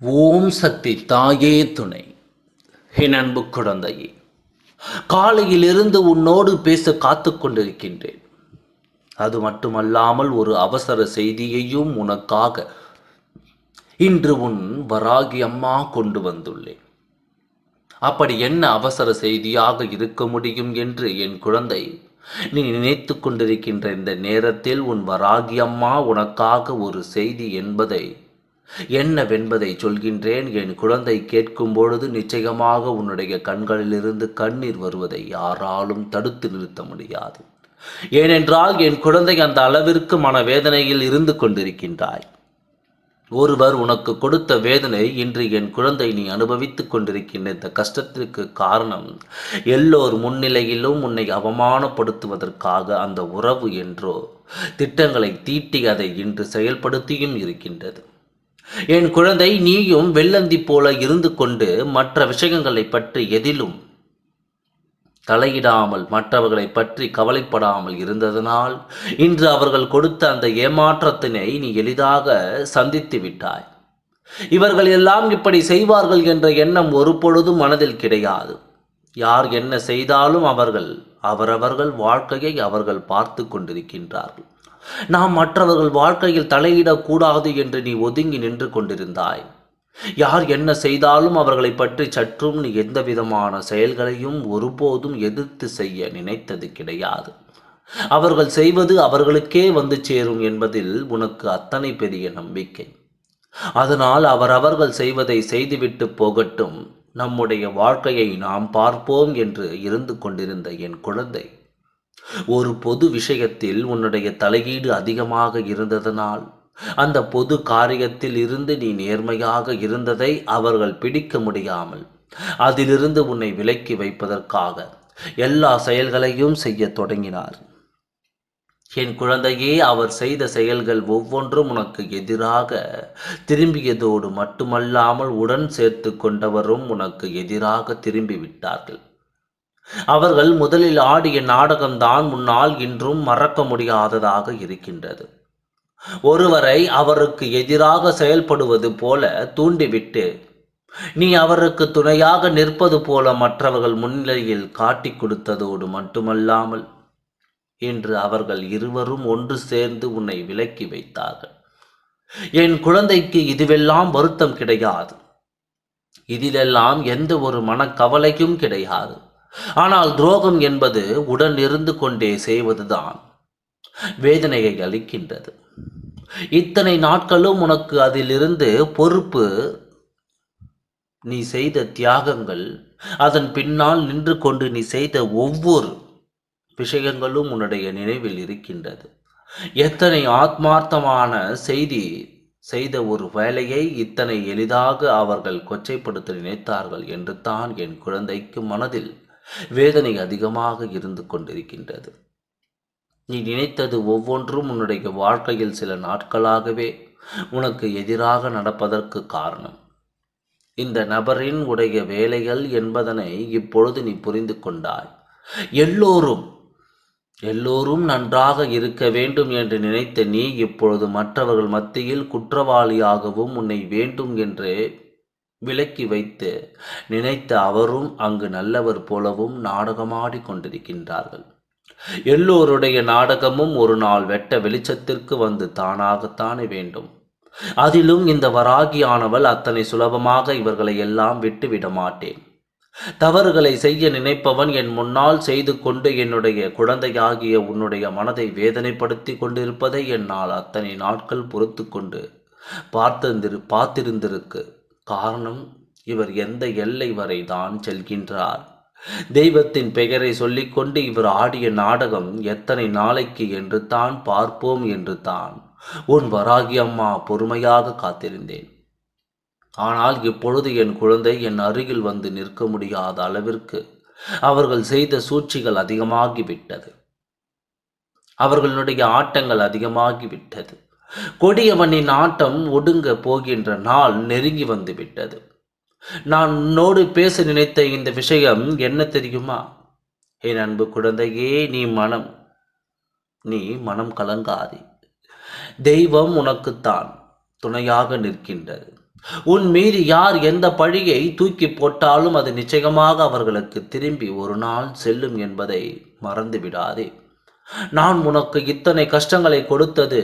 ஓம் சக்தி தாயே துணை. என் அன்பு குழந்தையே காலையிலிருந்து உன்னோடு பேச காத்து கொண்டிருக்கின்றேன். அது மட்டுமல்லாமல் ஒரு அவசர செய்தியையும் உனக்காக இன்று உன் வராகி அம்மா கொண்டு வந்துள்ளேன். அப்படி என்ன அவசர செய்தியாக இருக்க முடியும் என்று என் குழந்தை நீ நினைத்து கொண்டிருக்கின்ற இந்த நேரத்தில் உன் வராகி அம்மா உனக்காக ஒரு செய்தி என்பதை என்னவென்பதை சொல்கின்றேன். என் குழந்தை கேட்கும் பொழுது நிச்சயமாக உன்னுடைய கண்களிலிருந்து கண்ணீர் வருவதை யாராலும் தடுத்து நிறுத்த முடியாது. ஏனென்றால் என் குழந்தை அந்த அளவிற்கு மனவேதனையில் இருந்து கொண்டிருக்கின்றாய். ஒருவர் உனக்கு கொடுத்த வேதனை இன்று என் குழந்தை நீ அனுபவித்துக் கொண்டிருக்கின்ற இந்த கஷ்டத்திற்கு காரணம் எல்லோர் முன்னிலையிலும் உன்னை அவமானப்படுத்துவதற்காக அந்த உறவு என்றோ திட்டங்களை தீட்டி அதை இன்று செயல்படுத்தியும் இருக்கின்றது. என் குழந்தை நீயும் வெள்ளந்தி போல இருந்து கொண்டு மற்ற விஷயங்களை பற்றி எதிலும் தலையிடாமல் மற்றவர்களை பற்றி கவலைப்படாமல் இருந்ததனால் இன்று அவர்கள் கொடுத்த அந்த ஏமாற்றத்தினை நீ எளிதாக சந்தித்து விட்டாய். இவர்கள் எல்லாம் இப்படி செய்வார்கள் என்ற எண்ணம் ஒரு பொழுதும் மனதில் கிடையாது. யார் என்ன செய்தாலும் அவர்கள் அவரவர்கள் வாழ்க்கையை அவர்கள் பார்த்து கொண்டிருக்கின்றார்கள். நாம் மற்றவர்கள் வாழ்க்கையில் தலையிடக்கூடாது என்று நீ ஒதுங்கி நின்று கொண்டிருந்தாய். யார் என்ன செய்தாலும் அவர்களை பற்றி சற்றும் நீ எந்த விதமான செயல்களையும் ஒருபோதும் எதிர்த்து செய்ய நினைத்தது கிடையாது. அவர்கள் செய்வது அவர்களுக்கே வந்து சேரும் என்பதில் உனக்கு அத்தனை பெரிய நம்பிக்கை. அதனால் அவரவர்கள் செய்வதை செய்துவிட்டு போகட்டும். நம்முடைய வாழ்க்கையை நாம் பார்ப்போம் என்று இருந்து கொண்டிருந்த என் குழந்தை. ஒரு பொது விஷயத்தில் உன்னுடைய தலையீடு அதிகமாக இருந்ததனால் அந்த பொது காரியத்தில் இருந்து நீ நேர்மையாக இருந்ததை அவர்கள் பிடிக்க முடியாமல் அதிலிருந்து உன்னை விலக்கி வைப்பதற்காக எல்லா செயல்களையும் செய்ய தொடங்கினார். என் குழந்தையே அவர் செய்த செயல்கள் ஒவ்வொன்றும் உனக்கு எதிராக திரும்பியதோடு மட்டுமல்லாமல் உடன் சேர்த்து கொண்டவரும் உனக்கு எதிராக திரும்பி விட்டார்கள் அவர்கள் முதலில் ஆடிய நாடகம்தான் முன்னால் இன்றும் மறக்க முடியாததாக இருக்கின்றது. ஒருவரை அவருக்கு எதிராக செயல்படுவது போல தூண்டிவிட்டு நீ அவருக்கு துணையாக நிற்பது போல மற்றவர்கள் முன்னிலையில் காட்டிக் கொடுத்ததோடு மட்டுமல்லாமல் இன்று அவர்கள் இருவரும் ஒன்று சேர்ந்து உன்னை விலக்கி வைத்தார்கள். என் குழந்தைக்கு இதுவெல்லாம் வருத்தம் கிடையாது. இதிலெல்லாம் எந்த ஒரு மனக்கவலையும் கிடையாது. ஆனால் துரோகம் என்பது உடன் இருந்து கொண்டே செய்வதுதான். வேதனையை அளிக்கின்றது. இத்தனை நாட்களும் உனக்கு அதிலிருந்து பொறுப்பு. நீ செய்த தியாகங்கள் அதன் பின்னால் நின்று கொண்டு நீ செய்த ஒவ்வொரு விஷயங்களும் உன்னுடைய நினைவில் இருக்கின்றது. எத்தனை ஆத்மார்த்தமான செய்தி செய்த ஒரு வேலையை இத்தனை எளிதாக அவர்கள் கொச்சைப்படுத்த நினைத்தார்கள் என்று தான் என் குழந்தைக்கு மனதில் வேதனை அதிகமாக இருந்து கொண்டிருக்கின்றது. நீ நினைத்தது ஒவ்வொன்றும் உன்னுடைய வாழ்க்கையில் சில நாட்களாகவே உனக்கு எதிராக நடப்பதற்கு காரணம். இந்த நபரின் உடைய வேலைகள் என்பதனை இப்பொழுது நீ புரிந்து கொண்டாய். எல்லோரும் எல்லோரும் நன்றாக இருக்க வேண்டும் என்று நினைத்த நீ இப்பொழுது மற்றவர்கள் மத்தியில் குற்றவாளியாகவும் உன்னை வேண்டும் என்று விலக்கி வைத்து நினைத்த அவரும் அங்கு நல்லவர் போலவும் நாடகமாடி கொண்டிருக்கின்றார்கள். எல்லோருடைய நாடகமும் ஒரு நாள் வெட்ட வெளிச்சத்திற்கு வந்து தானாகத்தானே வேண்டும். அதிலும் இந்த வராகியானவள் அத்தனை சுலபமாக இவர்களை எல்லாம் விட்டுவிட மாட்டேன். தவறுகளை செய்ய நினைப்பவன் என் முன்னால் செய்து கொண்டு என்னுடைய குழந்தையாகிய உன்னுடைய மனதை வேதனைப்படுத்தி கொண்டிருப்பதை என்னால் அத்தனை நாட்கள் பொறுத்து கொண்டு பார்த்திருந்திரு பார்த்திருந்திருக்கு. காரணம் இவர் எந்த எல்லை வரை தான் செல்கின்றார். தெய்வத்தின் பெயரை சொல்லிக்கொண்டு இவர் ஆடிய நாடகம் எத்தனை நாளைக்கு என்று தான் பார்ப்போம் என்று தான் உன் வராகி அம்மா பொறுமையாக காத்திருந்தேன். ஆனால் இப்பொழுது என் குழந்தை என் அருகில் வந்து நிற்க முடியாத அளவிற்கு அவர்கள் செய்த சூழ்ச்சிகள் அதிகமாகிவிட்டது. அவர்களுடைய ஆட்டங்கள் அதிகமாகிவிட்டது. கொடியவனின் ஆட்டம் ஒடுங்க போகின்ற நாள் நெருங்கி வந்து விட்டது நான் உன்னோடு பேச நினைத்த இந்த விஷயம் என்ன தெரியுமா? என் அன்பு குழந்தையே நீ மனம் நீ மனம் கலங்காதே. தெய்வம் உனக்குத்தான் துணையாக நிற்கின்றது. உன் மீது யார் எந்த பழியை தூக்கி போட்டாலும் அது நிச்சயமாக அவர்களுக்கு திரும்பி ஒரு நாள் செல்லும் என்பதை மறந்து விடாதே நான் உனக்கு இத்தனை கஷ்டங்களை கொடுத்தது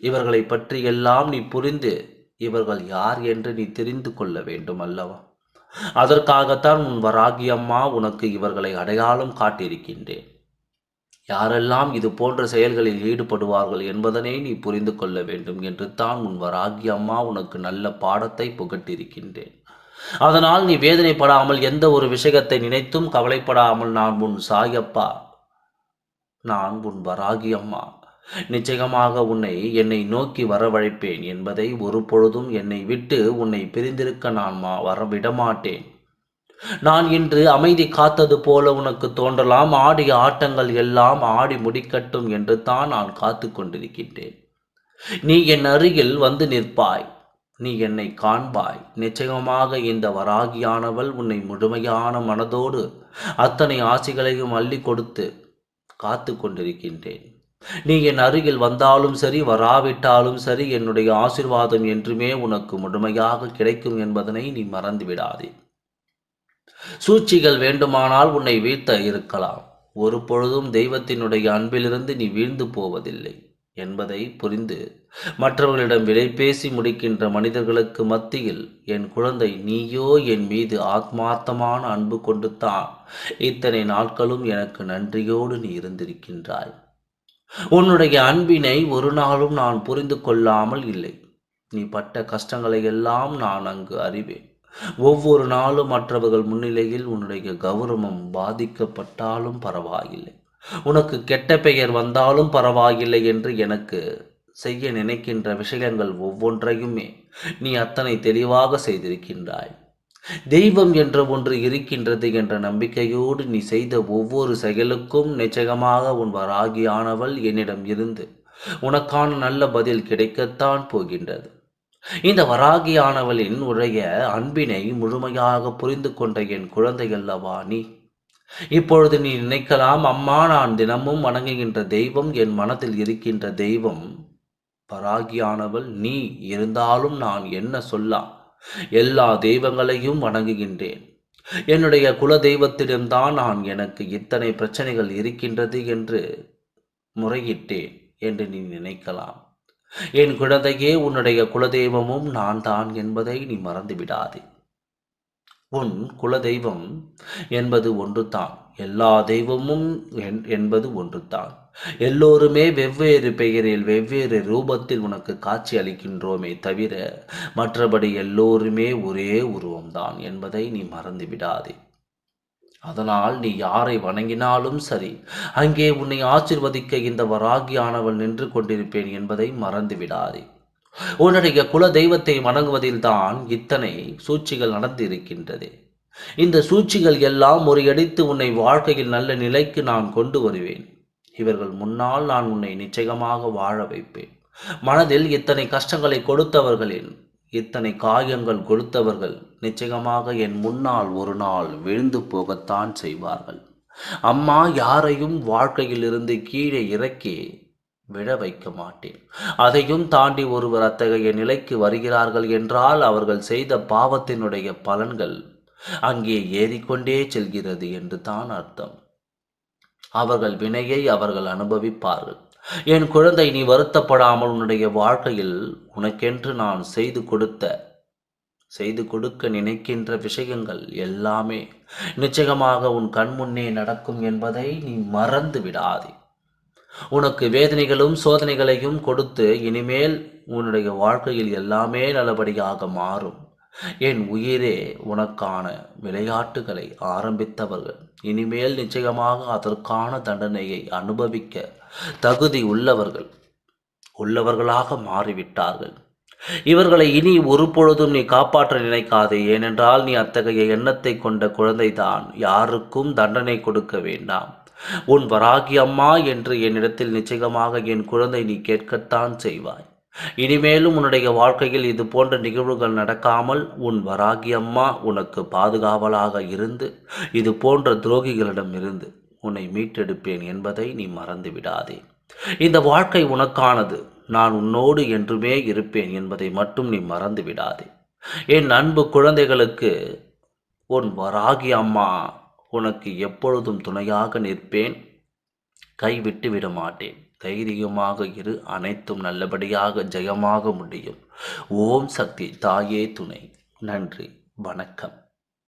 இவர்களை பற்றி எல்லாம் நீ புரிந்து இவர்கள் யார் என்று நீ தெரிந்து கொள்ள வேண்டும் அல்லவா? அதற்காகத்தான் உன் வராகி அம்மா உனக்கு இவர்களை அடையாளம் காட்டியிருக்கின்றேன். யாரெல்லாம் இது போன்ற செயல்களில் ஈடுபடுவார்கள் என்பதனை நீ புரிந்து கொள்ள வேண்டும் என்று தான் உன் வராகி அம்மா உனக்கு நல்ல பாடத்தை புகட்டியிருக்கின்றேன். அதனால் நீ வேதனைப்படாமல் எந்த ஒரு விஷயத்தை நினைத்தும் கவலைப்படாமல் நான் உன் சாயப்பா நான் உன் வராகி அம்மா. நிச்சயமாக உன்னை என்னை நோக்கி வரவழைப்பேன் என்பதை ஒரு பொழுதும் என்னை விட்டு உன்னை பிரிந்திருக்க நான் மா வர விடமாட்டேன் நான் இன்று அமைதி காத்தது போல உனக்கு தோன்றலாம். ஆடிய ஆட்டங்கள் எல்லாம் ஆடி முடிக்கட்டும் என்று தான் நான் காத்து கொண்டிருக்கின்றேன். நீ என் அருகில் வந்து நிற்பாய். நீ என்னை காண்பாய். நிச்சயமாக இந்த வராகியானவள் உன்னை முழுமையான மனதோடு அத்தனை ஆசைகளையும் அள்ளி கொடுத்து காத்து கொண்டிருக்கின்றேன். நீ என் அருகில் வந்தாலும் சரி வராவிட்டாலும் சரி என்னுடைய ஆசிர்வாதம் என்றுமே உனக்கு முழுமையாக கிடைக்கும் என்பதனை நீ மறந்து விடாதே சூழ்ச்சிகள் வேண்டுமானால் உன்னை வீழ்த்த இருக்கலாம். ஒரு பொழுதும் தெய்வத்தினுடைய அன்பிலிருந்து நீ வீழ்ந்து போவதில்லை என்பதை புரிந்து மற்றவர்களிடம் விலை பேசி முடிக்கின்ற மனிதர்களுக்கு மத்தியில் என் குழந்தை நீயோ என் மீது ஆத்மார்த்தமான அன்பு கொண்டு தான் இத்தனை நாட்களும் எனக்கு நன்றியோடு நீ இருந்திருக்கின்றாய். உன்னுடைய அன்பினை ஒரு நாளும் நான் புரிந்து கொள்ளாமல் இல்லை. நீ பட்ட கஷ்டங்களை எல்லாம் நான் அங்கு அறிவேன். ஒவ்வொரு நாளும் மற்றவர்கள் முன்னிலையில் உன்னுடைய கௌரவம் பாதிக்கப்பட்டாலும் பரவாயில்லை. உனக்கு கெட்ட பெயர் வந்தாலும் பரவாயில்லை என்று எனக்கு செய்ய நினைக்கின்ற விஷயங்கள் ஒவ்வொன்றையுமே நீ அத்தனை தெளிவாக செய்திருக்கின்றாய். தெய்வம் என்ற ஒன்று இருக்கின்றது என்ற நம்பிக்கையோடு நீ செய்த ஒவ்வொரு செயலுக்கும் நிச்சயமாக உன் வராகியானவள் என்னிடம் இருந்து உனக்கான நல்ல பதில் கிடைக்கத்தான் போகின்றது. இந்த வராகியானவளின் உடைய அன்பினை முழுமையாக புரிந்து கொண்ட என் குழந்தை அல்லவா நீ? இப்பொழுது நீ நினைக்கலாம் அம்மா நான் தினமும் வணங்குகின்ற தெய்வம் என் மனதில் இருக்கின்ற தெய்வம் பராகியானவள் நீ. இருந்தாலும் நான் என்ன சொல்லலாம்? எல்லா தெய்வங்களையும் வணங்குகின்றேன். என்னுடைய குல தெய்வத்திடம்தான் நான் எனக்கு இத்தனை பிரச்சனைகள் இருக்கின்றது என்று முறையிட்டேன் என்று நீ நினைக்கலாம். என் குழந்தையே உன்னுடைய குலதெய்வமும் நான் தான் என்பதை நீ மறந்து விடாதே உன் குலதெய்வம் என்பது ஒன்றுதான். எல்லா தெய்வமும் என்பது ஒன்றுதான். எல்லோருமே வெவ்வேறு பெயரில் வெவ்வேறு ரூபத்தில் உனக்கு காட்சி அளிக்கின்றோமே தவிர மற்றபடி எல்லோருமே ஒரே உருவம்தான் என்பதை நீ மறந்து விடாதே அதனால் நீ யாரை வணங்கினாலும் சரி அங்கே உன்னை ஆசிர்வதிக்க இந்த வராகியானவள் நின்று கொண்டிருப்பேன் என்பதை மறந்து விடாதே உன்னுடைய குல தெய்வத்தை வணங்குவதில்தான் இத்தனை சூழ்ச்சிகள் நடந்திருக்கின்றது. இந்த சூழ்ச்சிகள் எல்லாம் முறியடித்து உன்னை வாழ்க்கையில் நல்ல நிலைக்கு நான் கொண்டு வருவேன். இவர்கள் முன்னால் நான் உன்னை நிச்சயமாக வாழ வைப்பேன். மனதில் இத்தனை கஷ்டங்களை கொடுத்தவர்களின் இத்தனை காயங்கள் கொடுத்தவர்கள் நிச்சயமாக என் முன்னால் ஒரு நாள் விழுந்து போகத்தான் செய்வார்கள். அம்மா யாரையும் வாழ்க்கையிலிருந்து கீழே இறக்கி விழ வைக்க மாட்டேன். அதையும் தாண்டி ஒருவர் அத்தகைய நிலைக்கு வருகிறார்கள் என்றால் அவர்கள் செய்த பாவத்தினுடைய பலன்கள் அங்கே ஏறிக்கொண்டே செல்கிறது என்று தான் அர்த்தம். அவர்கள் வினையை அவர்கள் அனுபவிப்பார்கள். என் குழந்தை நீ வருத்தப்படாமல் உன்னுடைய வாழ்க்கையில் உனக்கென்று நான் செய்து கொடுத்த செய்து கொடுக்க நினைக்கின்ற விஷயங்கள் எல்லாமே நிச்சயமாக உன் கண்முன்னே நடக்கும் என்பதை நீ மறந்து விடாதே. உனக்கு வேதனைகளும் சோதனைகளையும் கொடுத்து இனிமேல் உன்னுடைய வாழ்க்கையில் எல்லாமே நல்லபடியாக மாறும். என் உயிரே உனக்கான விளையாட்டுகளை ஆரம்பித்தவர்கள். இனிமேல் நிச்சயமாக அதற்கான தண்டனையை அனுபவிக்க தகுதி உள்ளவர்கள் உள்ளவர்களாக மாறிவிட்டார்கள். இவர்களை இனி ஒரு பொழுதும் நீ காப்பாற்ற நினைக்காதே. ஏனென்றால் நீ அத்தகைய எண்ணத்தை கொண்ட குழந்தைதான். யாருக்கும் தண்டனை கொடுக்க வேண்டாம். உன் வராகி அம்மா என்று என்னிடத்தில் நிச்சயமாக என் குழந்தை நீ கேட்கத்தான் செய்வாய். இனிமேலும் உன்னுடைய வாழ்க்கையில் இது போன்ற நிகழ்வுகள் நடக்காமல் உன் வராகி அம்மா உனக்கு பாதுகாவலாக இருந்து இது போன்ற துரோகிகளிடம் இருந்து உன்னை மீட்டெடுப்பேன் என்பதை நீ மறந்து விடாதே. இந்த வாழ்க்கை உனக்கானது. நான் உன்னோடு என்றுமே இருப்பேன் என்பதை மட்டும் நீ மறந்து விடாதே. என் அன்பு குழந்தைகளுக்கு உன் வராகி அம்மா உனக்கு எப்பொழுதும் துணையாக நிற்பேன். கைவிட்டு விட மாட்டேன். தைரியமாக இரு அனைத்தும் நல்லபடியாக ஜெயமாக முடியும். ஓம் சக்தி தாயே துணை. நன்றி. வணக்கம்.